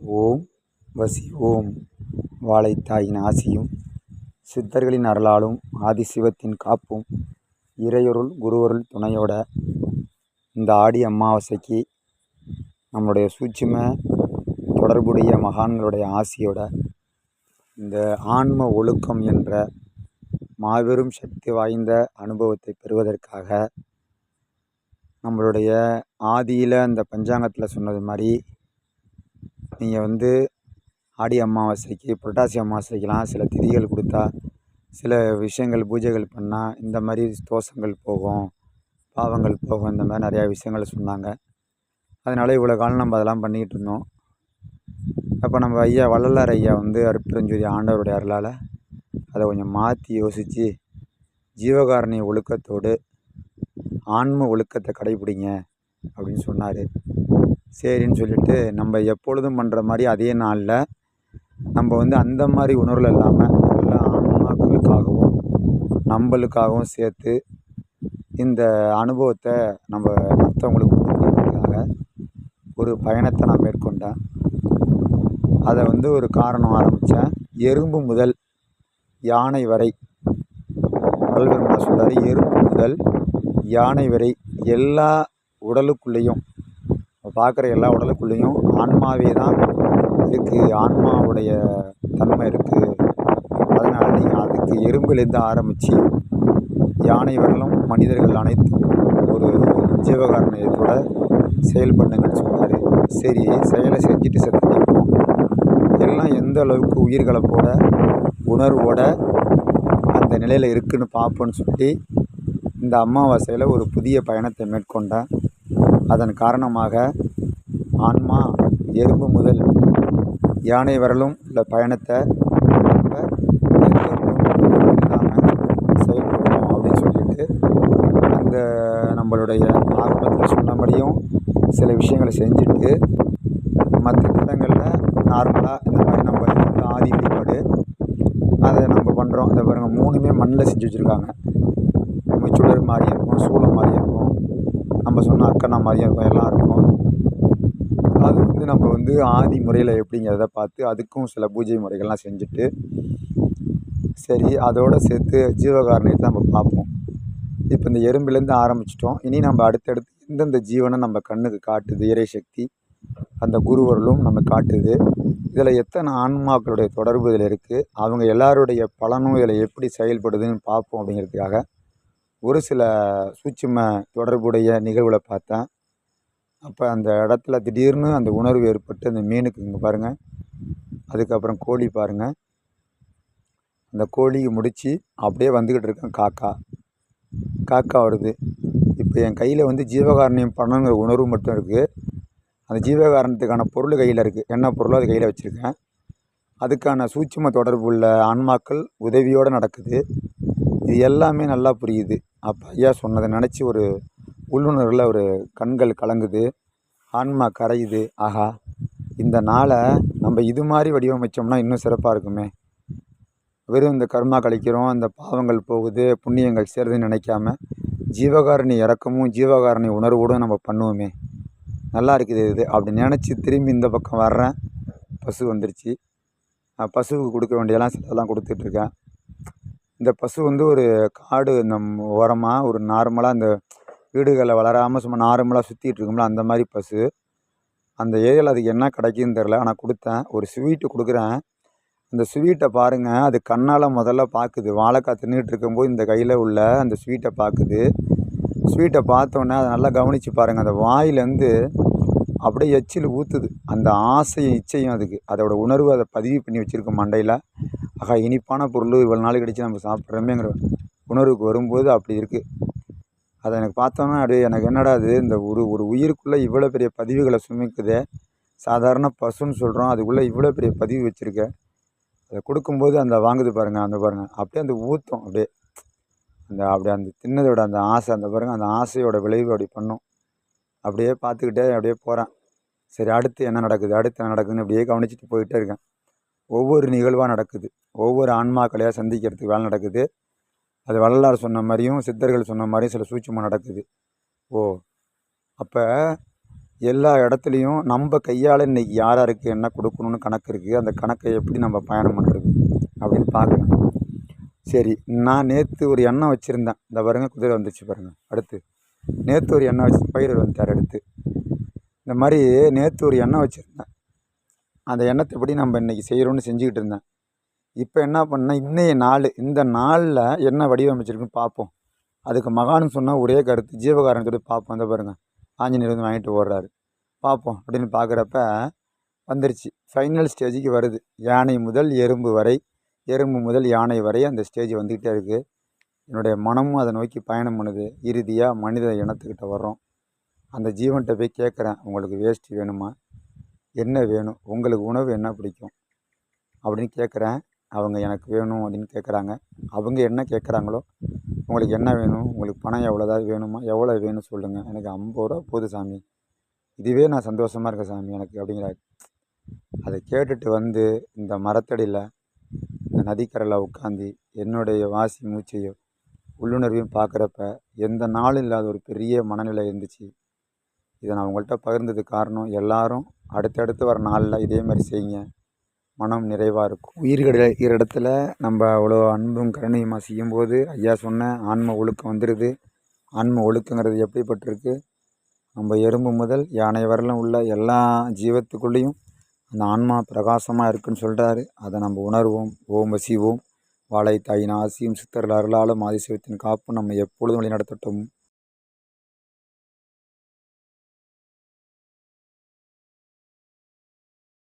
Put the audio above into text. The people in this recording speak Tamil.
ஓம் வசி ஓம். வாழைத்தாயின் ஆசியும் சித்தர்களின் அருளாலும் ஆதிசிவத்தின் காப்பும் இறையொருள் குருவருள் துணையோட இந்த ஆடி அமாவாசைக்கு நம்மளுடைய சூட்சும தொடர்புடைய மகான்களுடைய ஆசியோட இந்த ஆன்ம ஒழுக்கம் என்ற மாபெரும் சக்தி வாய்ந்த அனுபவத்தை பெறுவதற்காக நம்மளுடைய ஆதியில் அந்த பஞ்சாங்கத்தில் சொன்னது மாதிரி நீங்கள் வந்து ஆடி அமாவாசைக்கு புரட்டாசி அமாவாசைக்கெலாம் சில திதிகள் கொடுத்தா சில விஷயங்கள் பூஜைகள் பண்ணால் இந்த மாதிரி தோஷங்கள் போகும் பாவங்கள் போகும் இந்த மாதிரி நிறையா விஷயங்கள் சொன்னாங்க. அதனால் இவ்வளோ காலம் நம்ம அதெல்லாம் பண்ணிக்கிட்டு இருந்தோம். அப்போ நம்ம ஐயா வள்ளலார் ஐயா வந்து அருட்பெருஞ்சோதி ஆண்டவருடைய அருளால் அதை கொஞ்சம் மாற்றி யோசித்து ஜீவகாரணி ஒழுக்கத்தோடு ஆன்ம ஒழுக்கத்தை கடைப்பிடிங்க அப்படின்னு சொன்னார். சரின்னு சொல்லிட்டு நம்ம எப்பொழுதும் பண்ணுற மாதிரி அதே நாளில் நம்ம வந்து அந்த மாதிரி உணர்வில் இல்லாமல் எல்லா ஆன்மாக்களுக்காகவும் நம்மளுக்காகவும் சேர்த்து இந்த அனுபவத்தை நம்ம மற்றவங்களுக்கு கொடுக்கறதுக்காக ஒரு பயணத்தை நான் மேற்கொண்டேன். அதை வந்து ஒரு காரணம் ஆரம்பித்தேன் எறும்பு முதல் யானை வரை வள்ளல்பெருமான் சொல்கிறாரு எறும்பு முதல் யானை வரை எல்லா உடலுக்குள்ளேயும் பார்க்குற எல்லா உடலுக்குள்ளேயும் ஆன்மாவே தான் இருக்குது ஆன்மாவுடைய தன்மை இருக்குது அதனால் நீங்கள் அதுக்கு எறும்புலேருந்து ஆரம்பித்து யானை வரலும் மனிதர்கள் அனைத்தும் ஒரு ஜீவகாரணயத்தோட செயல் பண்ணுங்கன்னு சொன்னார். சரி செயலை செஞ்சுட்டு செத்து நிற்போம். எல்லாம் எந்த அளவுக்கு உயிர்களப்போட உணர்வோட அந்த நிலையில் இருக்குதுன்னு பார்ப்போன்னு சொல்லி இந்த அமாவாசையில் ஒரு புதிய பயணத்தை மேற்கொண்டேன். அதன் காரணமாக ஆன்மா எறும்பு முதல் யானை வரலும் உள்ள பயணத்தை ரொம்ப இல்லாமல் செயல்படணும் அப்படின்னு சொல்லிட்டு அந்த நம்மளுடைய ஆரம்பத்தில் சொன்னபடியும் சில விஷயங்களை செஞ்சுட்டு மற்ற இடங்களில் நார்மலாக இந்த மாதிரி நம்ம வந்து ஆதி வழிபாடு அதை நம்ம பண்ணுறோம் இந்த பாருங்கள் மூணுமே மண்ணில் செஞ்சு வச்சுருக்காங்க. சுடர் மாதிரி இருக்கும் சூளம் மாதிரி இருக்கும். நம்ம சொன்ன அக்கண்ணா மாதிரியும் இருக்கும் எல்லாம் இருக்கும் அது வந்து நம்ம வந்து ஆதி முறையில் எப்படிங்கிறத பார்த்து அதுக்கும் சில பூஜை முறைகள்லாம் செஞ்சுட்டு சரி அதோடு சேர்த்து ஜீவகாரணத்தை நம்ம பார்ப்போம். இப்போ இந்த எறும்புலேருந்து ஆரம்பிச்சிட்டோம். இனி நம்ம அடுத்தடுத்து எந்தெந்த ஜீவனை நம்ம கண்ணுக்கு காட்டுது இறை சக்தி அந்த குருவருளும் நம்ம காட்டுது இதில் எத்தனை ஆன்மாக்களுடைய தொடர்பு இதில் இருக்குது அவங்க எல்லாருடைய பலனும் இதில் எப்படி செயல்படுதுன்னு பார்ப்போம் அப்படிங்கிறதுக்காக ஒரு சில சூட்சும தொடர்புடைய நிகழ்வுகளை பார்த்தேன். அப்போ அந்த இடத்துல திடீர்னு அந்த உணர்வு ஏற்பட்டு அந்த மீனுக்கு இங்கே பாருங்கள் அதுக்கப்புறம் கோழி பாருங்கள் அந்த கோழியை முடித்து அப்படியே வந்துக்கிட்டு இருக்கேன் காக்கா. காக்கா வருது. இப்போ என் கையில் வந்து ஜீவகாரணியம் பண்ணணுங்கிற உணர்வு மட்டும் இருக்குது அந்த ஜீவகாரணத்துக்கான பொருள் கையில் இருக்குது என்ன பொருளோ அது கையில் வச்சுருக்கேன். அதுக்கான சூட்சும தொடர்பு உள்ள ஆன்மாக்கள் உதவியோடு நடக்குது. இது எல்லாமே நல்லா புரியுது. அப்போ ஐயா சொன்னதை நினச்சி ஒரு உள்ளுணர்வில் ஒரு கண்கள் கலங்குது ஆன்மா கரையுது. ஆஹா இந்த நாளை நம்ம இது மாதிரி வடிவமைச்சோம்னா இன்னும் சிறப்பாக இருக்குமே. வெறும் இந்த கர்மா கழிக்கிறோம் அந்த பாவங்கள் போகுது புண்ணியங்கள் சேருதுன்னு நினைக்காம ஜீவகாரணி இறக்கமும் ஜீவகாரணி உணர்வோடும் நம்ம பண்ணுவோமே. நல்லா இருக்குது இது அப்படி நினச்சி திரும்பி இந்த பக்கம் வர்றேன். பசு வந்துருச்சு. பசுவுக்கு கொடுக்க வேண்டியதெல்லாம் சிலதெல்லாம் கொடுத்துட்ருக்கேன் இந்த பசு வந்து ஒரு காடு நம் ஓரமாக ஒரு நார்மலாக இந்த வீடுகளில் வளராமல் சும்மா நார்மலாக சுற்றிட்டு இருக்கும்ல அந்த மாதிரி பசு. அந்த ஏரியாவில் அதுக்கு என்ன கிடைக்குன்னு தெரில ஆனால் கொடுத்தேன். ஒரு ஸ்வீட்டு கொடுக்குறேன். அந்த ஸ்வீட்டை பாருங்கள் அது கண்ணால் முதல்ல பார்க்குது. வாழைக்காய் தின்னுட்டு இருக்கும்போது இந்த கையில் உள்ள அந்த ஸ்வீட்டை பார்க்குது. ஸ்வீட்டை பார்த்தோன்னே அதை நல்லா கவனித்து பாருங்கள் அந்த வாயிலேருந்து அப்படியே எச்சில் ஊற்றுது அந்த ஆசையும் இச்சையும் அதுக்கு. அதோட உணர்வு அதை பதிவு பண்ணி வச்சுருக்கு மண்டையில். ஆகா இனிப்பான பொருள் இவ்வளோ நாள் கழிச்சு நம்ம சாப்பிட்றோமேங்கிற உணர்வுக்கு வரும்போது அப்படி இருக்குது அதை எனக்கு பார்த்தோன்னா அப்படியே எனக்கு என்னடா அது இந்த ஒரு ஒரு உயிருக்குள்ளே இவ்வளோ பெரிய பதிவுகளை சுமிக்குதே. சாதாரண பசுன்னு சொல்கிறோம் அதுக்குள்ளே இவ்வளோ பெரிய பதிவு வச்சுருக்க. அதை கொடுக்கும்போது அந்த வாங்குது பாருங்கள் அந்த பாருங்கள் அப்படியே அந்த ஊற்றும் அப்படியே. அந்த அப்படியே அந்த தின்னதோட அந்த ஆசை அந்த பாருங்கள் அந்த ஆசையோட விளைவு அப்படி பண்ணும். அப்படியே பார்த்துக்கிட்டே அப்படியே போகிறேன் சரி அடுத்து என்ன நடக்குது? அடுத்து என்ன நடக்குதுன்னு அப்படியே கவனிச்சுட்டு போயிட்டே இருக்கேன். ஒவ்வொரு நிகழ்வாக நடக்குது. ஒவ்வொரு ஆன்மாக்களையாக சந்திக்கிறதுக்கு வேலை நடக்குது. அது வள்ளலார் சொன்ன மாதிரியும் சித்தர்கள் சொன்ன மாதிரியும் சில சூட்சமாக நடக்குது. ஓ அப்போ எல்லா இடத்துலையும் நம்ம கையால் இன்றைக்கி யார் யாருக்கு என்ன கொடுக்கணுன்னு கணக்கு இருக்குது அந்த கணக்கை எப்படி நம்ம பயணம் பண்ணுறது அப்படின்னு பார்க்கணும். சரி நான் நேற்று ஒரு எண்ணம் வச்சுருந்தேன். இந்த பாருங்க குதிரை வந்துச்சு பாருங்கள் அடுத்து நேற்று ஒரு எண்ணம் வச்சு பயிர் வந்துட்டார் அடுத்து. இந்த மாதிரி நேற்று ஒரு எண்ணம் வச்சுருந்தேன். அந்த எண்ணத்தைப்படி நம்ம இன்றைக்கி செய்கிறோன்னு செஞ்சுக்கிட்டு இருந்தேன். இப்போ என்ன பண்ணால் இன்றைய நாள் இந்த நாளில் என்ன வடிவமைச்சிருக்குன்னு பார்ப்போம் அதுக்கு மகான்னு சொன்னால் ஒரே கருத்து ஜீவகாரன் சொல்லி பார்ப்போம் அந்த பாருங்கள் ஆஞ்சநேயர் வந்து வாங்கிட்டு ஓடுறாரு. பார்ப்போம் அப்படின்னு பார்க்குறப்ப வந்துருச்சு. ஃபைனல் ஸ்டேஜுக்கு வருது. யானை முதல் எறும்பு வரை எறும்பு முதல் யானை வரை அந்த ஸ்டேஜ் வந்துக்கிட்டே இருக்குது என்னுடைய மனமும் அதை நோக்கி பயணம் பண்ணுது. இறுதியாக மனித இனத்துக்கிட்ட வர்றோம். அந்த ஜீவன்கிட்ட போய் கேட்குறேன் உங்களுக்கு வேஷ்டி வேணுமா? என்ன வேணும்? உங்களுக்கு உணவு என்ன பிடிக்கும்? அப்படின்னு கேட்குறேன் அவங்க எனக்கு வேணும் அப்படின்னு கேட்குறாங்க அவங்க என்ன கேட்குறாங்களோ உங்களுக்கு என்ன வேணும் உங்களுக்கு பணம் எவ்வளோதாவது வேணுமா எவ்வளோ வேணும் சொல்லுங்கள் எனக்கு ஐம்பது ரூபா போகுது சாமி. இதுவே நான் சந்தோஷமாக இருக்கேன் சாமி எனக்கு அப்படிங்கிறாரு அதை கேட்டுட்டு வந்து இந்த மரத்தடியில் இந்த நதிக்கரையில் உட்காந்து என்னுடைய வாசி மூச்சையோ உள்ளுணர்வையும் பார்க்குறப்ப எந்த நாளும் இல்லாத ஒரு பெரிய மனநிலை இருந்துச்சு. இதை நான் உங்கள்கிட்ட பகிர்ந்தது காரணம் எல்லாரும் அடுத்தடுத்து வர நாளில் இதே மாதிரி செய்யுங்க. மனம் நிறைவாக இருக்கும். உயிர்கள் இருக்கிற இடத்துல நம்ம அவ்வளோ அன்பும் கருணையுமா செய்யும்போது ஐயா சொன்ன ஆன்ம ஒழுக்கம் வந்துடுது ஆன்ம ஒழுக்கங்கிறது எப்படிப்பட்டிருக்கு? நம்ம எறும்பு முதல் யானை வரலும் உள்ள எல்லா ஜீவத்துக்குள்ளேயும் அந்த ஆன்மா பிரகாசமாக இருக்குன்னு சொல்கிறாரு அதை நம்ம உணர்வோம் ஓம் வசிவோம் வாழை தாயின் ஆசியும் சித்தர்கள் அருளாலும் ஆதிசிவத்தின் காப்பும் நம்ம எப்பொழுதும் வழி நடத்தட்டும்